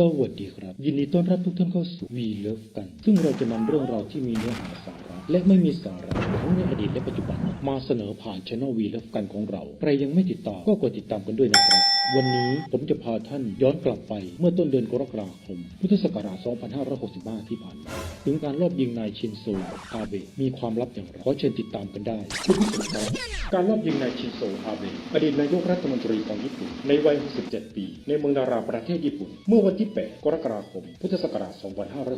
สวัสดีครับ ยินดีต้อนรับทุกท่านเข้าสู่วีเลิฟกัน ซึ่งเราจะนำเรื่องราวที่มีเนื้อหาสาระ และไม่มีสาระทั้งในอดีตและปัจจุบัน มาเสนอผ่านช่องวีเลิฟกันของเรา ใครยังไม่ติดตามก็กดติดตามกันด้วยนะครับ วันนี้ผมจะพาท่านย้อนกลับไปเมื่อต้นเดือนกรกฎาคม พุทธศักราช 2565 ที่ผ่านมา ถึงการลอบยิงนายชินโซอาเบะมีความลับอย่างไรขอเชิญติดตามกันได้คุณผู้ชมครับการลอบยิงนายชินโซอาเบะอดีตนายกรัฐมนตรีของญี่ปุ่น ในวัย 67 ปี ในเมืองดาราประเทศญี่ปุ่น เมื่อวันที่ 8 กรกฎาคม พุทธศักราช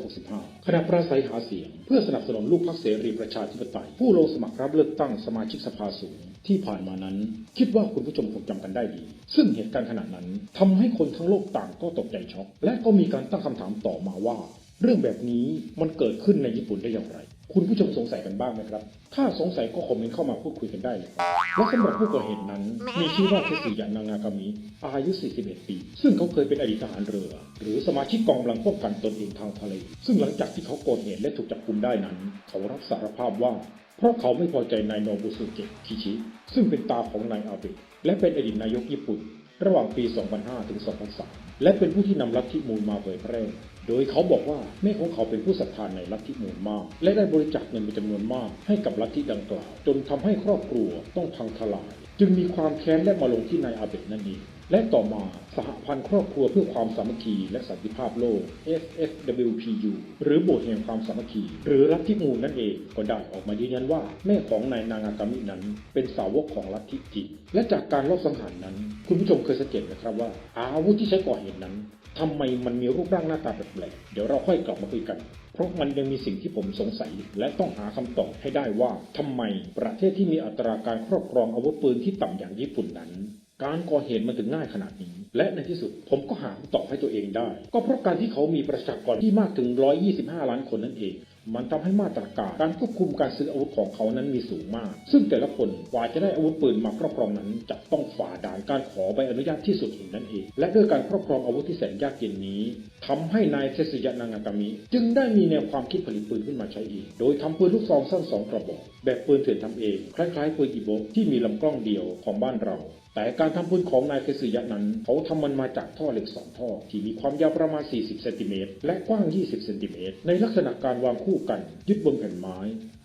2565 ขณะปราศัยหาเสียง เพื่อสนับสนุนลูกพรรคเสรีประชาธิปไตยผู้ลงสมัครรับเลือกตั้งสมาชิกสภาสูงที่ผ่านมานั้น คิดว่าคุณผู้ชมคงจำกันได้ดี ซึ่งเหตุการณ์ขนาดนั้นทำให้คนทั้งโลกต่างก็ตกใจช็อกและก็มีการตั้งคำถามต่อมาว่า เรื่องแบบนี้มันเกิดขึ้นในญี่ปุ่นได้อย่างไร คุณผู้ชมสงสัยกันบ้างไหมครับ ถ้าสงสัยก็คอมเมนต์เข้ามาพูดคุยกันได้เลยครับและสำหรับผู้ก่อเหตุนั้น มีชื่อว่าเทสึยะนางากามิอายุ 41 ปี ซึ่งเขาเคยเป็นอดีตทหารเรือ หรือสมาชิกกองกำลังป้องกันตนเองทางทะเล ซึ่งหลังจากที่เขาก่อเหตุและถูกจับกุมได้นั้น เขารับสารภาพว่า เพราะเขาไม่พอใจนายโนบุสุเกะคิชิ ซึ่งเป็นตาของนายอาเบะและเป็นอดีตนายกญี่ปุ่น ระหว่างปี 2005 ถึง 2003 และเป็นผู้ที่นำลัทธิมูลมาเผยแพร่ โดยเขาบอกว่าแม่ของเขาเป็นผู้ศรัทธาในลัทธิมูลมาก และได้บริจาคเงินเป็นจำนวนมาก ให้กับลัทธิดังกล่าว จนทำให้ครอบครัวต้องพังทลาย จึงมีความแค้นและมาลงที่นายอาเบะนั่นเอง และต่อมาสหพันธ์ครอบครัวเพื่อความสามัคคีและสันติภาพโลก FFWPU หรือโบสถ์แห่งความสามัคคี หรือลัทธิมูลนั่นเองก็ได้ออกมายืนยันว่าแม่ของนายนางากามินั้น เป็นสาวกของลัทธิจริและจากการลอบสังหารนั้น คุณผู้ชมเคยสังเกตไหมครับว่า อาวุธที่ใช้ก่อเหตุนั้นทำไมมันมีรูปร่างหน้าตาแปลกๆ เดี๋ยวเราค่อยกลับมาคุยกัน เพราะมันยังมีสิ่งที่ผมสงสัย และต้องหาคำตอบให้ได้ว่าทำไมประเทศที่มีอัตราการครอบครองอาวุธปืนที่ต่ำอย่างญี่ปุ่นนั้น การก่อเหตุมันถึงง่ายขนาดนี้ และในที่สุดผมก็หาคำตอบให้ตัวเองได้ ก็เพราะการที่เขามีประชากรที่มากถึง 125 ล้านคนนั่นเอง มันทำให้มาตรการการควบคุมการซื้ออาวุธของเขานั้นมีสูงมาก ซึ่งแต่ละคนกว่าจะได้อาวุธปืนมาครอบครองนั้นจะต้องฝ่าด่านการขอใบอนุญาตที่สุดหินนั่นเอง และด้วยการครอบครองอาวุธที่แสนยากเย็นนี้ทำให้นายเทสึยะนางากามิ จึงได้มีแนวความคิดผลิตปืนขึ้นมาใช้เอง โดยทำปืนลูกซองสั้นสองกระบอก แบบปืนเถื่อนทำเอง คล้ายๆปืนอีโบที่มีลำกล้องเดียวของบ้านเราแต่การทำปืนของนายเทสึยะนั้น เขาทำมันมาจากท่อเหล็กสองท่อ ที่มีความยาวประมาณ 40 เซนติเมตรและกว้าง 20 เซนติเมตรในลักษณะการวางคู่กันยึดบนแผ่นไม้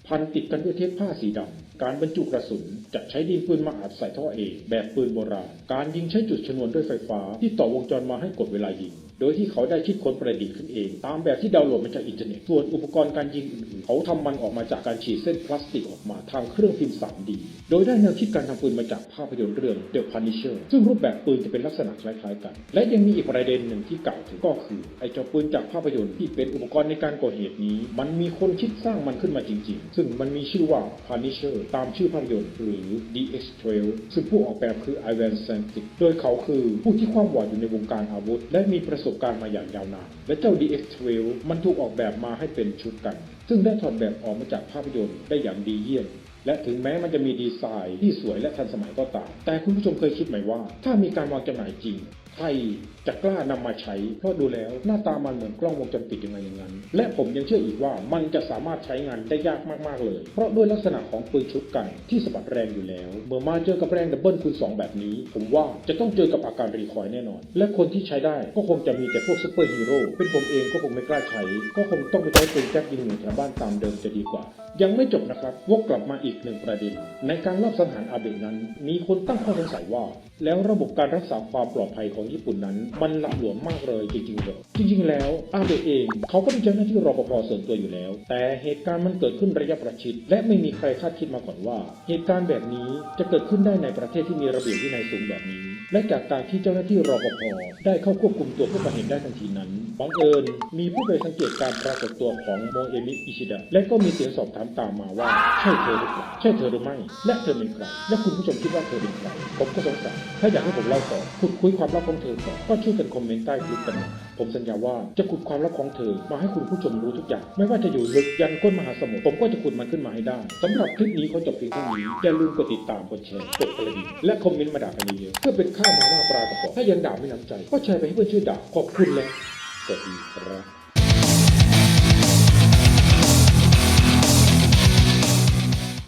พันติดกันด้วยเทปผ้าสีดำการบรรจุกระสุนจะใช้ดินปืนมาอัดใส่ท่อเอกแบบปืนโบราณ การยิงใช้จุดชนวนด้วยไฟฟ้าที่ต่อวงจรมาให้กดเวลายิงโดยที่เขาได้คิดค้นประดิษฐ์ขึ้นเอง ตามแบบที่ดาวน์โหลดมาจากอินเทอร์เน็ต ส่วนอุปกรณ์การยิงอื่นๆ เขาทำมันออกมาจากการฉีดเส้นพลาสติกออกมาทางเครื่องพิมพ์ 3D โดยได้แนวคิดการทำปืนมาจากภาพยนตร์เรื่อง The Punisher ซึ่งรูปแบบปืนจะเป็นลักษณะคล้ายๆกัน และยังมีอีกประเด็นหนึ่งที่กล่าวถึงก็คือไอ้เจ้าปืนจากภาพยนตร์ที่เป็นอุปกรณ์ในการก่อเหตุนี้ มันมีคนคิดสร้างมันขึ้นมาจริง ๆ ซึ่งมันมีชื่อว่า Punisher ตามชื่อภาพยนตร์หรือ DX12 ซึ่งผู้ออกแบบคือ Ivan Santic โดยเขาคือผู้ที่คว่ำวอดอยู่ในวงการอาวุธ และมีประสบการณ์มาอย่างยาวนาน และเจ้า DX12 มันถูกออกแบบมาให้เป็นชุดกัน ซึ่งได้ถอดแบบออกมาจากภาพยนตร์ได้อย่างดีเยี่ยม และถึงแม้มันจะมีดีไซน์ที่สวยและทันสมัยก็ตาม แต่คุณผู้ชมเคยคิดไหมว่า ถ้ามีการวางจำหน่ายจริง ใครจะกล้านำมาใช้ เพราะดูแล้วหน้าตามันเหมือนกล้องวงจรปิดยังไงอย่างนั้น และผมยังเชื่ออีกว่ามันจะสามารถใช้งานได้ยากมากๆเลย เพราะด้วยลักษณะของปืนชุดกันที่สะบัดแรงอยู่แล้ว เมื่อมาเจอกับแรงดับเบิลคูณ2แบบนี้ ผมว่าจะต้องเจอกับอาการรีคอยล์แน่นอน และคนที่ใช้ได้ก็คงจะมีแต่พวกซูเปอร์ฮีโร่เป็นผมเองก็คงไม่กล้าใช้ ก็คงต้องไปใช้ปืนแก๊ปยิงหนูแถวบ้านตามเดิมจะดีกว่า ยังไม่จบนะครับวกกลับมาอีกหนึ่งประเด็น ในการลอบสังหารอาเบะนั้น มีคนตั้งข้อสงสัยว่า แล้วระบบการรักษาความปลอดภัยของญี่ปุ่นนั้น มันหละหลวมมากเลยจริงๆเหรอจริง ๆ แล้วอาเบะเองเขาก็เป็นเจ้าหน้าที่รปภส่วนตัวอยู่แล้ว แต่เหตุการณ์มันเกิดขึ้นระยะประชิด และไม่มีใครคาดคิดมาก่อนว่า เหตุการณ์แบบนี้จะเกิดขึ้นได้ในประเทศที่มีระเบียบวินัยสูงแบบนี้ และจากการที่เจ้าหน้าที่รปภได้เข้าควบคุมตัวผู้ก่อเหตุได้ทันทีนั้นบังเอิญมีผู้ไปสังเกตการปรากฏตัวของโมเอมิอิชิดะและก็มีเสียงสอบถามตามมาว่าใช่เธอหรือเปล่าใช่เธอหรือไม่และเธอเป็นใครและคุณผู้ชมคิดว่าเธอเป็นใครผมก็สงสัยถ้าอยากให้ผมเล่าต่อขุดคุยความลับของเธอต่อก็ช่วยกันคอมเมนต์ใต้คลิปกันมาผมสัญญาว่าจะขุดความลับของเธอ มาให้คุณผู้ชมรู้ทุกอย่าง ไม่ว่าจะอยู่ลึกยันก้นมหาสมุทรผมก็จะขุดมันขึ้นมาให้ได้สำหรับคลิปนี้เขาจบเพียงเท่านี้อย่าลืมกดติดตามกดแชร์กดกระดิ่งและคอมเมนต์มาด่ากันเยอะเพื่อเป็นข้าวมาม่าปลากระป๋องถ้ายังด่าไม่น้ำใจ ก็แชร์ไปให้เพื่อนช่วยด่าขอบคุณและสวัสดีครับ